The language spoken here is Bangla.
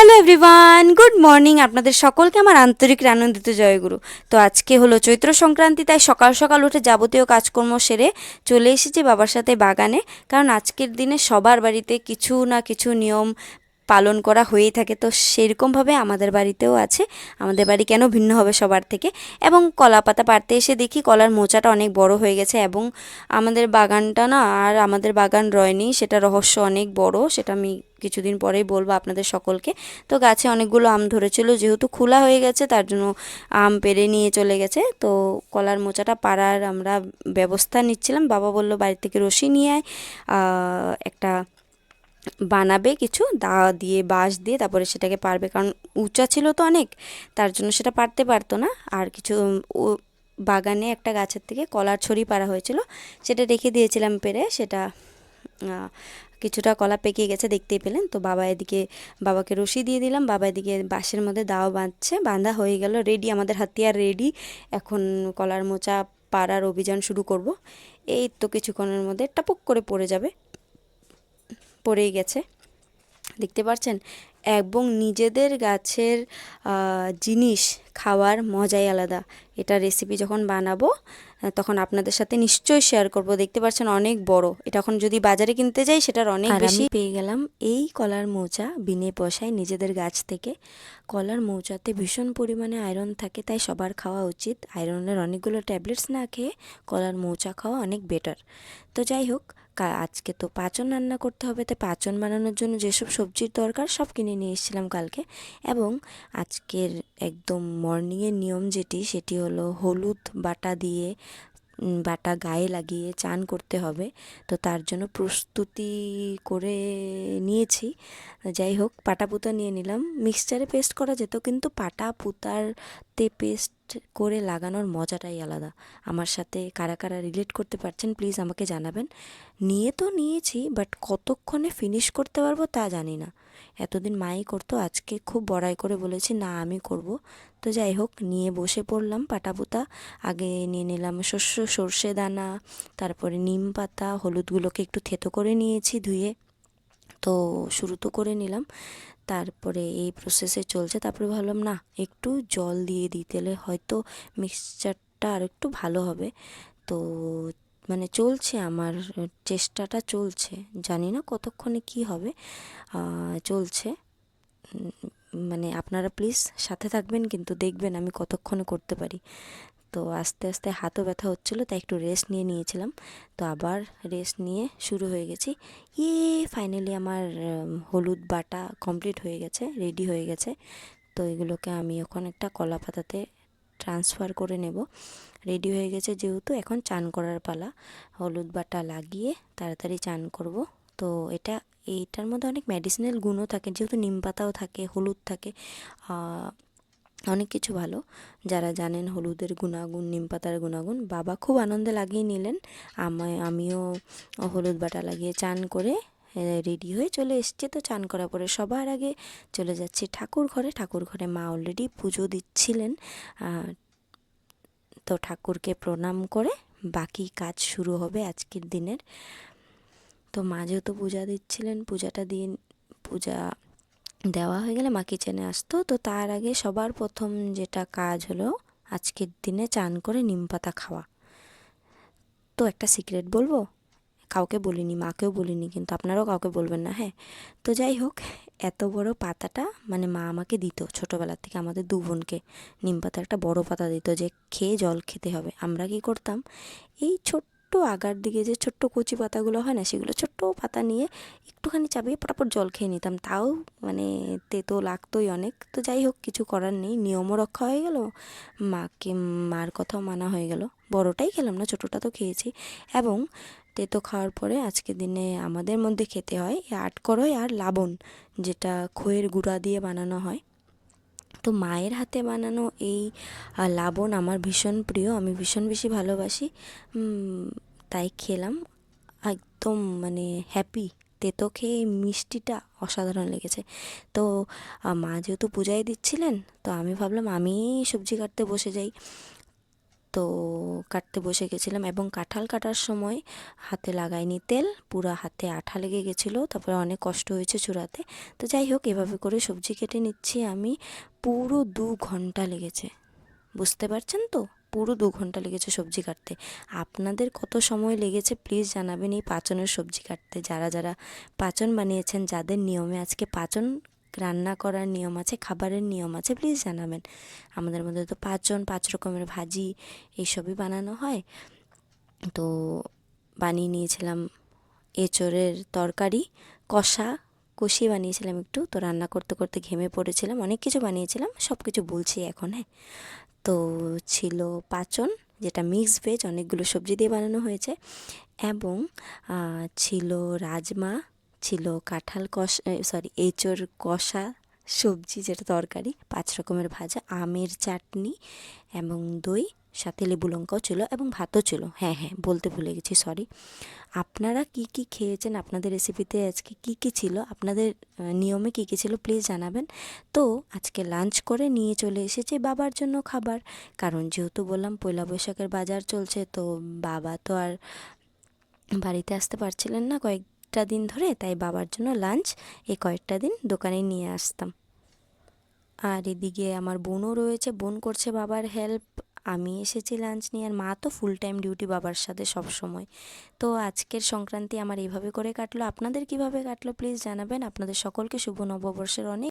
হ্যালো এভরিওয়ান গুড মর্নিং আপনাদের সকলকে আমার আন্তরিক আনন্দিত জয়গুরু। তো আজকে হলো চৈত্র সংক্রান্তি, তাই সকাল সকাল উঠে যাবতীয় কাজকর্ম সেরে চলে এসেছি বাবার সাথে বাগানে। কারণ আজকের দিনে সবার বাড়িতে কিছু না কিছু নিয়ম পালন করা হয়েই থাকে। তো সেরকমভাবে আমাদের বাড়িতেও আছে। আমাদের বাড়ি কেন ভিন্ন হবে সবার থেকে? এবং কলা পাতা পাড়তে এসে দেখি কলার মোচাটা অনেক বড় হয়ে গেছে এবং আমাদের বাগানটা না আর আমাদের বাগান রয়নি। সেটা রহস্য অনেক বড়। সেটা আমি কিছুদিন পরেই বলব আপনাদের সকলকে। তো গাছে অনেকগুলো আম ধরেছিল। যেহেতু খোলা হয়ে গেছে, তার জন্য আম পেরে নিয়ে চলে গেছে। তো কলার মোচাটা পাড়ার আমরা ব্যবস্থা নিচ্ছিলাম। বাবা বলল, বাড়ি থেকে রশি নিয়ে আয়। একটা বানাবে কিছু, দা দিয়ে, বাঁশ দিয়ে তারপরে সেটাকে পারবে। কারণ উঁচা ছিল তো অনেক, তার জন্য সেটা পারতে পারতো না। আর কিছু বাগানে একটা গাছের থেকে কলার ছড়ি পারা হয়েছিল, সেটা রেখে দিয়েছিলাম পেরে, সেটা কিছুটা কলা পেকে গেছে, দেখতেই পেলেন। তো বাবা এদিকে, বাবাকে রশি দিয়ে দিলাম, বাবা এদিকে বাঁশের মধ্যে দাও বাঁধছে, বাঁধা হয়ে গেল রেডি আমাদের হাতিয়ার রেডি এখন কলার মোচা পাড়ার অভিযান শুরু করব। এই তো কিছুক্ষণের মধ্যে টাপুক করে পড়ে যাবে। পড়েই গেছে। দেখতে পাচ্ছেন? এবং নিজেদের গাছের জিনিস খাওয়ার মজাই আলাদা। এটা রেসিপি যখন বানাবো তখন আপনাদের সাথে নিশ্চয়ই শেয়ার করব। দেখতে পাচ্ছেন অনেক বড়। এটা এখন যদি বাজারে কিনতে যাই সেটার অনেক বেশি। পেয়ে গেলাম এই কলার মোচা বিনে পয়সায় নিজেদের গাছ থেকে। কলার মৌচাতে ভীষণ পরিমাণে আয়রন থাকে তাই সবার খাওয়া উচিত। আয়রনের অনেকগুলো ট্যাবলেটস না খেয়ে কলার মৌচা খাওয়া অনেক বেটার তো যাই হোক আজকে তো পাচন রান্না করতে হবে, তাই পাচন বানানোর জন্য যেসব সবজির দরকার সব কিনে নিয়ে এসেছিলাম কালকে। এবং আজকের একদম মর্নিংয়ের নিয়ম যেটি, সেটি হলো হলুদ বাটা দিয়ে বাটা গায়ে লাগিয়ে চান করতে হবে। তো তার জন্য প্রস্তুতি করে নিয়েছি। যাই হোক, পাটা পুতা নিয়ে নিলাম। মিক্সচারে পেস্ট করা যেত, কিন্তু পাটা পুতারতে পেস্ট করে লাগানোর মজাটাই আলাদা। আমার সাথে কারা কারা রিলেট করতে পারছেন প্লিজ আমাকে জানাবেন। নিয়ে তো নিয়েছি বাট কতক্ষণে ফিনিশ করতে পারব তা জানি না। এতদিন মাই করতো, আজকে খুব বড়াই করে বলেছি, না, আমি করব। তো যাই হোক, নিয়ে বসে পড়লাম পাটাপুতা। আগে নিয়ে নিলাম শস্য, সর্ষে দানা, তারপরে নিম পাতা, হলুদগুলোকে একটু থেতো করে নিয়েছি ধুয়ে। তো শুরু তো করে নিলাম। তারপরে এই প্রসেসে চলছে। তারপরে ভাবলাম, না, একটু জল দিয়ে দিতে হলে হয়তো মিক্সচারটা আর একটু ভালো হবে। তো মানে চলছে আমার, চেষ্টাটা চলছে। জানি না কতক্ষণে কি হবে। চলছে। মানে আপনারা প্লিজ সাথে থাকবেন, কিন্তু দেখবেন আমি কতক্ষণে করতে পারি। তো আস্তে আস্তে হাতও ব্যথা হচ্ছিল, তাই একটু রেস্ট নিয়ে নিয়েছিলাম। তো আবার রেস্ট নিয়ে শুরু হয়ে গেছি। ইয়ে ফাইনালি আমার হলুদ বাটা কমপ্লিট হয়ে গেছে রেডি হয়ে গেছে। তো এগুলোকে আমি এখন একটা কলা পাতাতে ট্রান্সফার করে নেব। রেডি হয়ে গেছে যেহেতু, এখন চান করার পালা। হলুদ বাটা লাগিয়ে তাড়াতাড়ি চান করব। তো এটা, এইটার মধ্যে অনেক মেডিসিনাল গুণও থাকে, যেহেতু নিম পাতাও থাকে, হলুদ থাকে। অনেক কিছু ভালো। যারা জানেন হলুদের গুণাগুণ, নিম পাতার গুণাগুণ, বাবা খুব আনন্দে লাগিয়ে নিলেন। আমায়, আমিও হলুদ বাটা লাগিয়ে চান করে রেডি হয়ে চলে এসছি। তো চান করার পরে সবার আগে চলে যাচ্ছি ঠাকুর ঘরে। ঠাকুর ঘরে মা অলরেডি পুজো দিচ্ছিলেন। তো ঠাকুরকে প্রণাম করে বাকি কাজ শুরু হবে আজকের দিনের। তো মা যেহেতু পূজা দিচ্ছিলেন, পূজাটা দিয়ে, পূজা দেওয়া হয়ে গেলে মা কিচেনে আসতো। তো তার আগে সবার প্রথম যেটা কাজ হলো, আজকের দিনে চান করে নিম পাতা খাওয়া। তো একটা সিক্রেট বলব? কাউকে বলিনি, মাকেও বলিনি, কিন্তু আপনারাও কাউকে বলবেন না হ্যাঁ? তো যাই হোক, এত বড় পাতাটা মানে মা আমাকে দিত ছোটোবেলার থেকে, আমাদের দু বোনকে। নিম পাতা একটা বড় পাতা দিত যে, খেয়ে জল খেতে হবে। আমরা কি করতাম? এই ছোট্ট আগার দিকে যে ছোট্ট কচি পাতাগুলো হয় না, সেগুলো ছোট্ট পাতা নিয়ে একটুখানি চাপিয়ে পটাপট জল খেয়ে নিতাম। তাও মানে তেতো লাগতোই অনেক। তো যাই হোক, কিছু করার নেই। নিয়মও রক্ষা হয়ে গেল। মাকে, মার কথাও মানা হয়ে গেল। বড়টাই খেলাম না, ছোটোটা তো খেয়েছি। এবং তেতো খাওয়ার পরে আজকে দিনে আমাদের মধ্যে খেতে হয় এই আটকরই আর লাবণ, যেটা খইয়ের গুঁড়া দিয়ে বানানো হয়। তো মায়ের হাতে বানানো এই লাবণ আমার ভীষণ প্রিয়। আমি ভীষণ বেশি ভালোবাসি। তাই খেলাম। একদম মানে হ্যাপি তেতো খেয়ে মিষ্টিটা অসাধারণ লেগেছে। তো মা যেহেতু পূজায় দিচ্ছিলেন, তো আমি ভাবলাম আমি সবজি কাটতে বসে যাই। তো, কাটতে বসে গেছিলাম এবং কাঁঠাল কাটার সময় হাতে লাগাইনি তেল, পুরো হাতে আঠা লেগে গেছিল, তারপরে অনেক কষ্ট হয়েছে চূড়াতে। তো যাই হোক, এভাবে করে সবজি কেটে নিচ্ছি আমি। পুরো দু ঘণ্টা লেগেছে। বুঝতে পারছেন তো? পুরো দু ঘণ্টা লেগেছে সবজি কাটতে। আপনাদের কত সময় লেগেছে প্লিজ জানাবেন এই পাচনের সবজি কাটতে। যারা যারা পাচন বানিয়েছেন, যাদের নিয়মে আজকে পাচন রান্না করার নিয়ম আছে, খাবারের নিয়ম আছে প্লিজ জানাবেন। আমাদের মধ্যে তো পাঁচজন, পাঁচ রকমের ভাজি এইসবই বানানো হয়। তো বানিয়ে নিয়েছিলাম এঁচড়ের তরকারি, কষা, কষিয়ে বানিয়েছিলাম একটু। তো রান্না করতে করতে ঘেমে পড়েছিলাম। অনেক কিছু বানিয়েছিলাম সব কিছু বলছি এখন হ্যাঁ। তো ছিল পাচন, যেটা মিক্স ভেজ অনেকগুলো সবজি দিয়ে বানানো হয়েছে। এবং ছিল রাজমা, ছিল কাঁঠাল কষা সরি এঁচোর কষা সবজি, যেটা তরকারি, পাঁচ রকমের ভাজা, আমের চাটনি এবং দই। সাথে লেবু লঙ্কাও ছিল এবং ভাতও ছিল। হ্যাঁ হ্যাঁ বলতে ভুলে গেছি সরি আপনারা কি কি খেয়েছেন আপনাদের রেসিপিতে আজকে? কি কি ছিল? আপনাদের নিয়মে কি কি ছিল? প্লিজ জানাবেন। তো আজকে লাঞ্চ করে নিয়ে চলে এসেছি বাবার জন্য খাবার। কারণ যেহেতু বললাম পয়লা বৈশাখের বাজার চলছে, তো বাবা তো আর বাড়িতে আসতে পারছিলেন না কয়েকটা দিন ধরে, তাই বাবার জন্য লাঞ্চ এই কয়েকটা দিন দোকানে নিয়ে আসতাম। আর এদিকে আমার বোনও রয়েছে, বোন করছে বাবার হেল্প আমি এসেছি লাঞ্চ নিয়ে আর মা তো ফুল টাইম ডিউটি বাবার সাথে সব সময় তো আজকের সংক্রান্তি আমার এইভাবে করে কাটলো। আপনাদের কীভাবে কাটলো প্লিজ জানাবেন। আপনাদের সকলকে শুভ নববর্ষের অনেক